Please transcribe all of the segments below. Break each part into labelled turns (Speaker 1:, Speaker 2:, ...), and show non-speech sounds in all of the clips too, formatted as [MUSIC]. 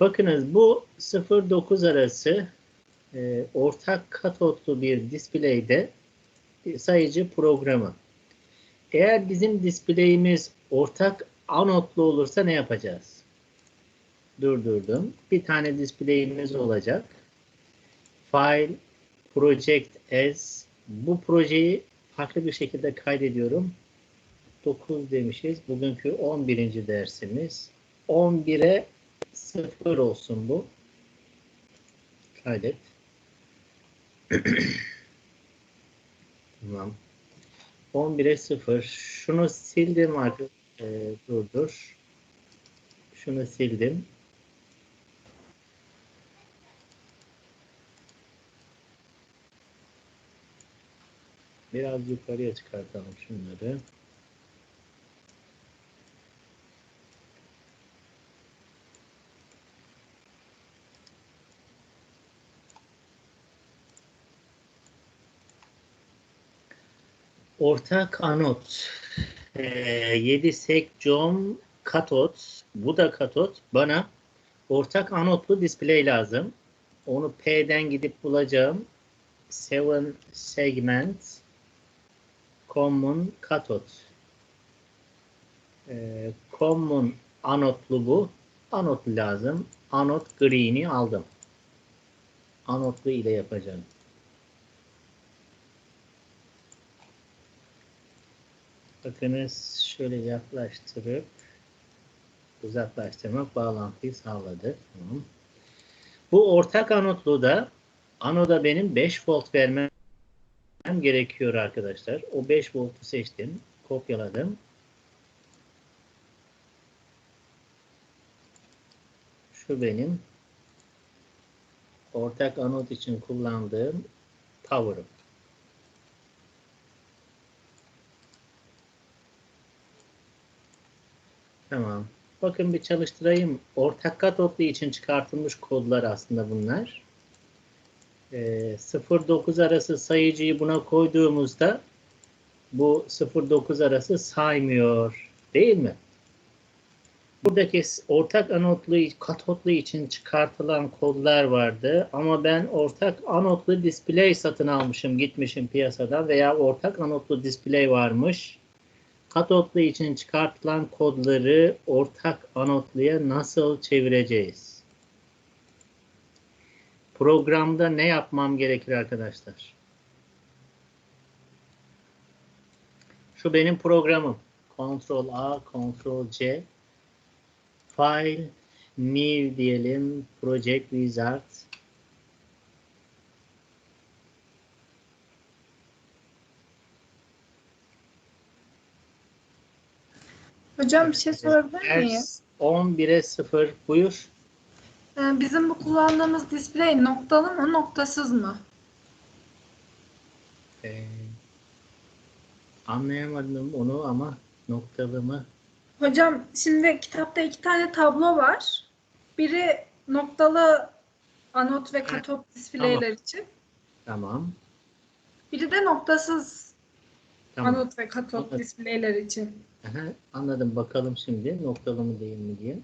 Speaker 1: Bakınız bu 0-9 arası e, ortak katotlu bir display'de sayıcı programı. Eğer bizim display'imiz ortak anotlu olursa ne yapacağız? Durdurdum. Bir tane display'imiz olacak. File Project as bu projeyi farklı bir şekilde kaydediyorum. 9 demişiz. Bugünkü 11. dersimiz. 11'e 0 olsun bu. Kaydet. [CLEARS THROAT] tamam. 11'e 0. Şunu sildim artık. Ee, dur dur. Şunu sildim. Biraz yukarıya çıkartalım şunları. Ortak anot. Ee, 7 sekcom katot. Bu da katot. Bana ortak anotlu display lazım. Onu P'den gidip bulacağım. 7 segment common katot. Ee, common anotlu bu. Anotlu lazım. Anot green'i aldım. Anotlu ile yapacağım. Bakınız şöyle yaklaştırıp uzaklaştırmak bağlantıyı sağladı. Bu ortak anotlu da anoda benim 5 volt vermem gerekiyor arkadaşlar. O 5 voltu seçtim. Kopyaladım. Şu benim ortak anot için kullandığım power'ım. Tamam. Bakın bir çalıştırayım. Ortak katotlu için çıkartılmış kodlar aslında bunlar. Ee, 0-9 arası sayıcıyı buna koyduğumuzda bu 0-9 arası saymıyor. Değil mi? Buradaki ortak anotlu, katotlu için çıkartılan kodlar vardı. Ama ben ortak anotlu display satın almışım, gitmişim piyasadan veya ortak anotlu display varmış katotlu için çıkartılan kodları ortak anotluya nasıl çevireceğiz? Programda ne yapmam gerekir arkadaşlar? Şu benim programım. Ctrl A, Ctrl C. File, New diyelim. Project Wizard.
Speaker 2: Hocam bir şey sorabilir miyim?
Speaker 1: Ders 11'e 0 buyur.
Speaker 2: Ee, Bizim bu kullandığımız display noktalı mı, noktasız mı?
Speaker 1: Ee, anlayamadım onu ama noktalı mı?
Speaker 2: Hocam şimdi kitapta iki tane tablo var. Biri noktalı anot ve katot displayler için.
Speaker 1: Tamam.
Speaker 2: Biri de noktasız
Speaker 1: Tamam.
Speaker 2: anot ve katot
Speaker 1: Anladım.
Speaker 2: displayler için.
Speaker 1: Aha, anladım. Bakalım şimdi noktalı mı değil mi diye.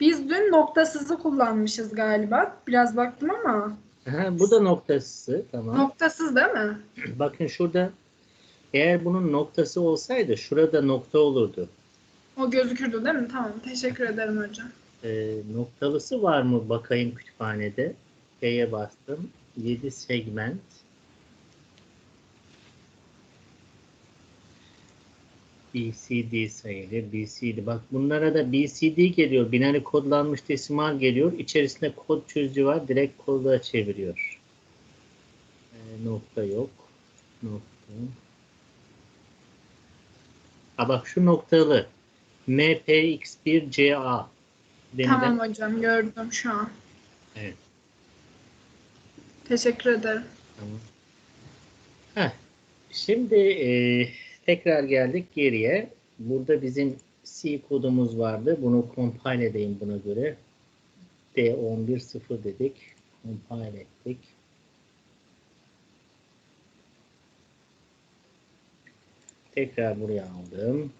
Speaker 2: Biz dün noktasızı kullanmışız galiba. Biraz baktım ama
Speaker 1: Aha, bu da noktası. Tamam.
Speaker 2: noktasız değil mi?
Speaker 1: Bakın şurada eğer bunun noktası olsaydı şurada nokta olurdu.
Speaker 2: O gözükürdü değil mi? Tamam. Teşekkür ederim hocam.
Speaker 1: Ee, noktalısı var mı bakayım kütüphanede. P'ye bastım. 7 segment. BCD sayılı. BCD. Bak bunlara da BCD geliyor. Binary kodlanmış desimal geliyor. İçerisinde kod çözücü var. Direkt koda çeviriyor. Ee, nokta yok. Nokta. Ha bak şu noktalı. MPX1CA. denilen-
Speaker 2: Tamam hocam gördüm şu an.
Speaker 1: Evet.
Speaker 2: Teşekkür ederim.
Speaker 1: Tamam. Heh, şimdi e, tekrar geldik geriye. Burada bizim C kodumuz vardı. Bunu compile edeyim buna göre. D110 dedik. Compile ettik. Tekrar buraya aldım.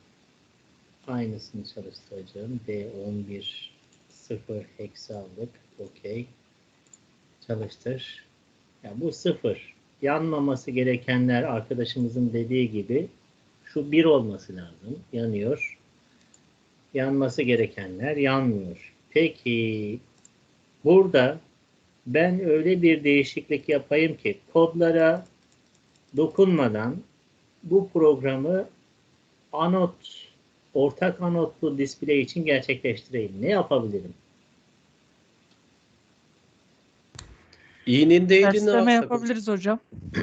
Speaker 1: Aynısını çalıştıracağım. D11 sıfır hex aldık. Okey. Çalıştır. Ya bu sıfır. Yanmaması gerekenler arkadaşımızın dediği gibi şu bir olması lazım. Yanıyor. Yanması gerekenler yanmıyor. Peki burada ben öyle bir değişiklik yapayım ki kodlara dokunmadan bu programı anot, ortak anotlu display için gerçekleştireyim. Ne yapabilirim?
Speaker 3: İ'nin değilini
Speaker 4: Tersleme yapabiliriz hocam. [CLEARS THROAT]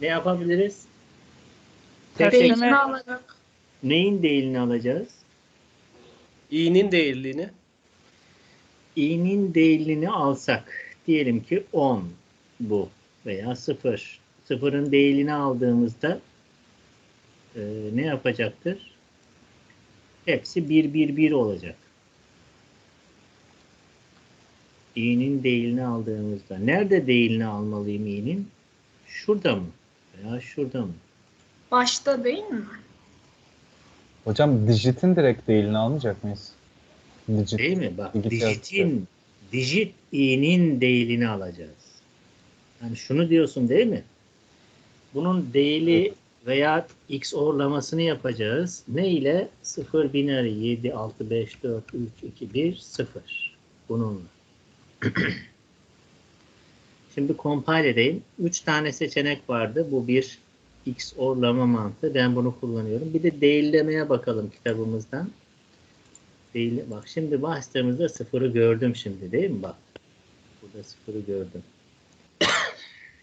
Speaker 1: Ne yapabiliriz? Tek
Speaker 4: Tersleme-
Speaker 2: alarak.
Speaker 1: neyin değilini alacağız?
Speaker 3: İ'nin değilliğini.
Speaker 1: i'nin değilini alsak diyelim ki 10 bu veya 0. Sıfırın değilini aldığımızda e, ne yapacaktır? Hepsi 1 1 1 olacak. i'nin değilini aldığımızda nerede değilini almalıyım i'nin? Şurada mı? Veya şurada mı?
Speaker 2: Başta değil mi?
Speaker 5: Hocam dijitin direkt değilini almayacak mıyız? Digit.
Speaker 1: Değil mi? Bak
Speaker 5: Bilgisayar
Speaker 1: dijitin, dijit i'nin değilini alacağız. Yani şunu diyorsun değil mi? Bunun değili veya x orlamasını yapacağız. Ne ile? 0 binary 7, 6, 5, 4, 3, 2, 1, 0. Bununla. [CLEARS THROAT] Şimdi compile edeyim. 3 tane seçenek vardı. Bu bir x orlama mantığı. Ben bunu kullanıyorum. Bir de değillemeye bakalım kitabımızdan. Değil, bak şimdi bastığımızda sıfırı gördüm şimdi değil mi? Bak. Burada sıfırı gördüm. [COUGHS]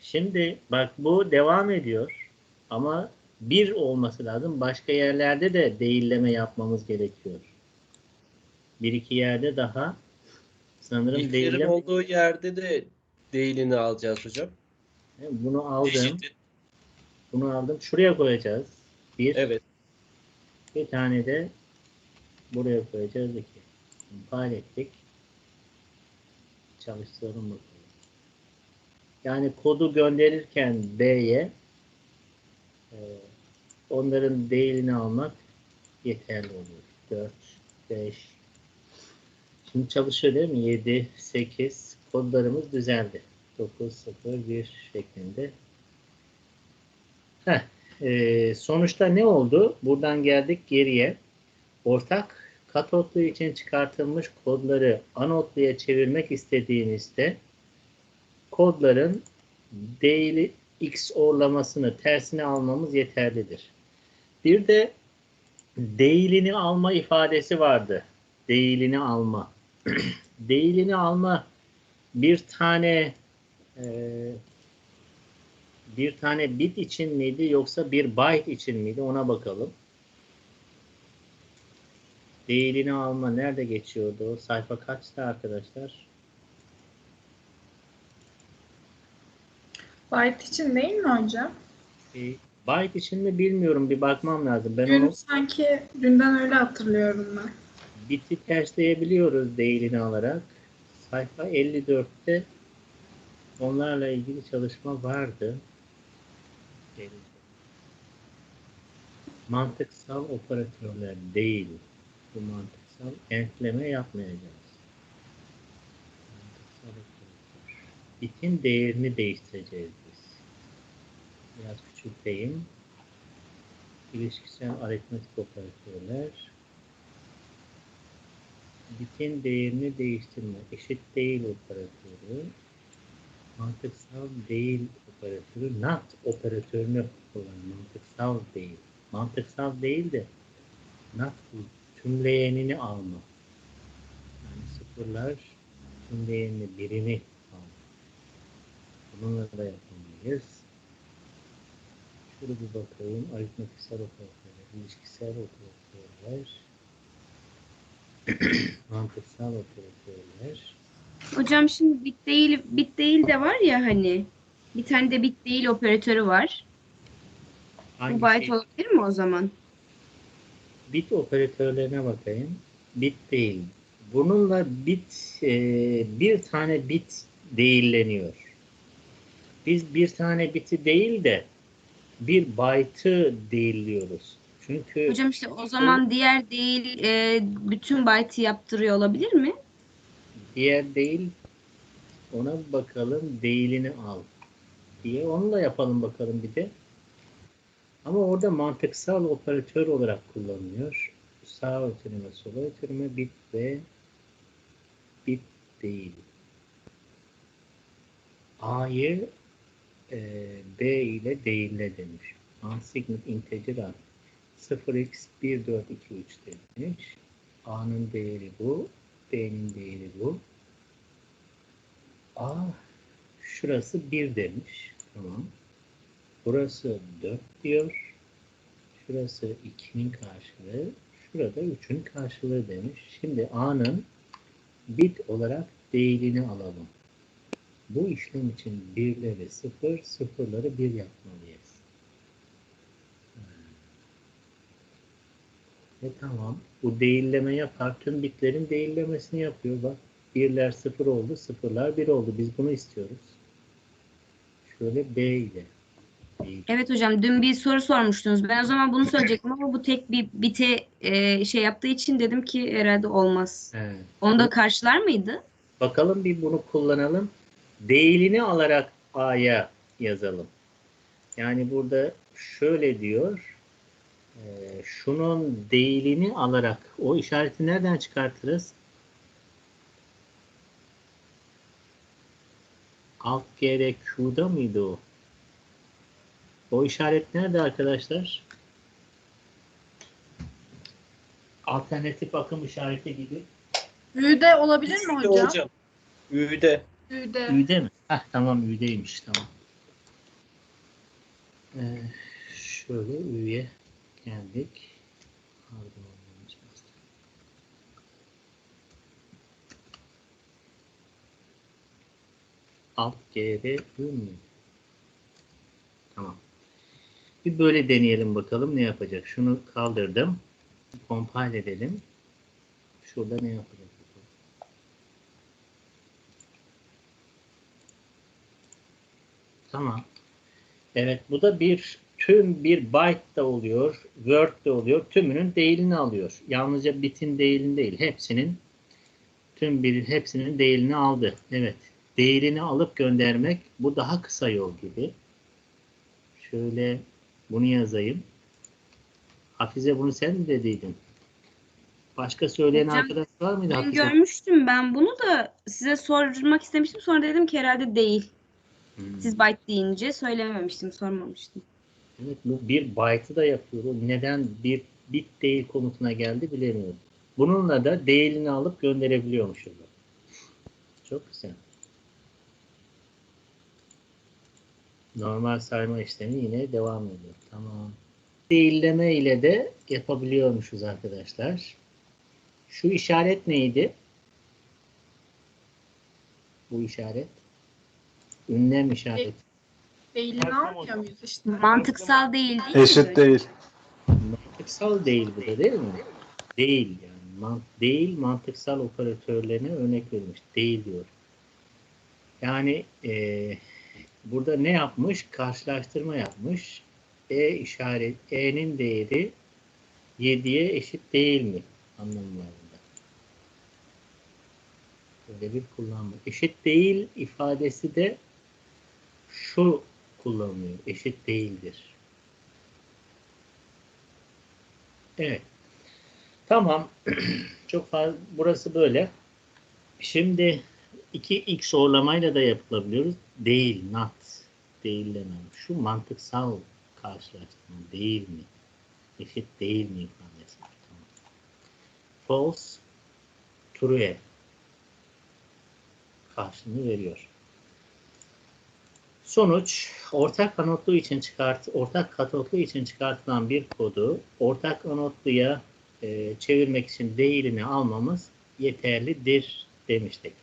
Speaker 1: Şimdi bak bu devam ediyor. Ama bir olması lazım. Başka yerlerde de değilleme yapmamız gerekiyor. Bir iki yerde daha sanırım
Speaker 3: İlklerin
Speaker 1: değilleme.
Speaker 3: olduğu yerde de değilini alacağız hocam.
Speaker 1: Bunu aldım.
Speaker 3: Dijiti-
Speaker 1: Bunu aldım. Şuraya koyacağız. Bir.
Speaker 3: Evet.
Speaker 1: Bir tane de buraya koyacağız iki. Ettik. Çalıştıralım bakalım. Yani kodu gönderirken B'ye e, onların değerini almak yeterli olur. 4, 5. Şimdi çalışıyor değil mi? 7, 8. Kodlarımız düzeldi. 9, 0, 1 şeklinde. Heh, ee, sonuçta ne oldu? Buradan geldik geriye. Ortak katotlu için çıkartılmış kodları anotluya çevirmek istediğimizde kodların değili x orlamasını tersine almamız yeterlidir. Bir de değilini alma ifadesi vardı. Değilini alma. [CLEARS THROAT] değilini alma bir tane eee bir tane bit için miydi yoksa bir byte için miydi ona bakalım. Değilini alma nerede geçiyordu? Sayfa kaçtı arkadaşlar?
Speaker 2: Byte için değil mi hocam?
Speaker 1: E, byte için mi bilmiyorum. Bir bakmam lazım. Ben
Speaker 2: Dün
Speaker 1: onu
Speaker 2: sanki dünden öyle hatırlıyorum ben.
Speaker 1: biti tersleyebiliyoruz değilini alarak. Sayfa 54'te onlarla ilgili çalışma vardı. Mantıksal operatörler değil. Bu mantıksal entleme yapmayacağız. Mantıksal operatör. Bitin değerini değiştireceğiz biz. Biraz küçülteyim. İlişkisel aritmetik operatörler. Bitin değerini değiştirme. Eşit değil operatörü. Mantıksal değil operatörü. Not operatörünü kullan. Mantıksal değil. Mantıksal değil de not tümleyenini alma. Yani sıfırlar tümleyenini birini alma. Bununla da yapamayız. Şurada bir bakayım. Aritmetiksel operatörler, ilişkisel operatörler, [CLEARS THROAT] mantıksal operatörler.
Speaker 6: Hocam şimdi bit değil bit değil de var ya hani bir tane de bit değil operatörü var. Bu
Speaker 1: Hangisi?
Speaker 6: byte olabilir mi o zaman?
Speaker 1: Bit operatörlerine bakayım. Bit değil. Bununla bit e, bir tane bit değilleniyor. Biz bir tane biti değil de bir byte'ı değilliyoruz. Çünkü
Speaker 6: Hocam işte o zaman diğer değil e, bütün byte'ı yaptırıyor olabilir mi?
Speaker 1: Diğer değil ona bakalım değilini al diye onu da yapalım bakalım bir de. Ama orada mantıksal operatör olarak kullanılıyor. Sağ ötürüme, sola ötürüme bit ve bit değil. A'yı e, B ile değille demiş. Unsigned integer A. 0x1423 demiş. A'nın değeri bu. B'nin değeri bu. A şurası 1 demiş. Tamam. Burası 4 diyor. Şurası 2'nin karşılığı. Şurada 3'ün karşılığı demiş. Şimdi A'nın bit olarak değilini alalım. Bu işlem için birleri 0, sıfırları 1 yapmalıyız. E tamam. Bu değilleme yapar. Tüm bitlerin değillemesini yapıyor. Bak birler 0 oldu, sıfırlar 1 oldu. Biz bunu istiyoruz. Şöyle B ile.
Speaker 6: Evet hocam dün bir soru sormuştunuz. Ben o zaman bunu söyleyecektim ama bu tek bir bite e, şey yaptığı için dedim ki herhalde olmaz.
Speaker 1: Evet.
Speaker 6: Onu da karşılar mıydı?
Speaker 1: Bakalım bir bunu kullanalım. Değilini alarak A'ya yazalım. Yani burada şöyle diyor. E, şunun değilini alarak o işareti nereden çıkartırız? Alt G'de Q'da mıydı o? O işaret nerede arkadaşlar? Alternatif akım işareti gibi.
Speaker 2: Ü'de olabilir mi
Speaker 3: Ü'de
Speaker 2: hocam?
Speaker 3: hocam. Ü'de.
Speaker 2: Ü'de.
Speaker 1: Ü'de mi? Heh, tamam Ü'deymiş tamam. Ee, şöyle Ü'ye geldik. Pardon. Alt Ü mü? Tamam. Bir böyle deneyelim bakalım ne yapacak. Şunu kaldırdım. Compile edelim. Şurada ne yapacak? Tamam. Evet bu da bir tüm bir byte da oluyor, word de oluyor. Tümünün değilini alıyor. Yalnızca bitin değilini değil. Hepsinin tüm bir hepsinin değilini aldı. Evet. Değilini alıp göndermek bu daha kısa yol gibi. Şöyle bunu yazayım. Hafize bunu sen mi dediydin? Başka söyleyen
Speaker 6: Hocam,
Speaker 1: arkadaş var mıydı
Speaker 6: Ben
Speaker 1: Hafize?
Speaker 6: görmüştüm ben bunu da size sormak istemiştim. Sonra dedim ki herhalde değil.
Speaker 1: Hmm.
Speaker 6: Siz byte deyince söylememiştim, sormamıştım.
Speaker 1: Evet, bu bir byte'ı da yapıyor. Neden bir bit değil komutuna geldi bilemiyorum. Bununla da değilini alıp gönderebiliyormuşuz. Çok güzel. Normal sayma işlemi yine devam ediyor. Tamam. Değilleme ile de yapabiliyormuşuz arkadaşlar. Şu işaret neydi? Bu işaret. Ünlem işareti.
Speaker 2: Değilini almıyor muyuz işte?
Speaker 6: Mantıksal değil değil mi?
Speaker 5: Eşit değil.
Speaker 1: Mantıksal değil bu da değil mi? Değil yani. Man- değil mantıksal operatörlerine örnek verilmiş. Değil diyor. Yani eee, burada ne yapmış? Karşılaştırma yapmış. E işaret, E'nin değeri 7'ye eşit değil mi? Anlamlarında. Böyle bir kullanma. Eşit değil ifadesi de şu kullanılıyor. Eşit değildir. Evet. Tamam. [CLEARS THROAT] Çok fazla. Burası böyle. Şimdi 2x zorlamayla da yapılabiliyoruz. Değil, not. Değillemem. Şu mantıksal karşılaştırma değil mi? Eşit değil mi ifadesi. Tamam. False, true karşılığını veriyor. Sonuç ortak kanotlu için çıkart ortak katotlu için çıkartılan bir kodu ortak kanotluya e, çevirmek için değilini almamız yeterlidir demiştik.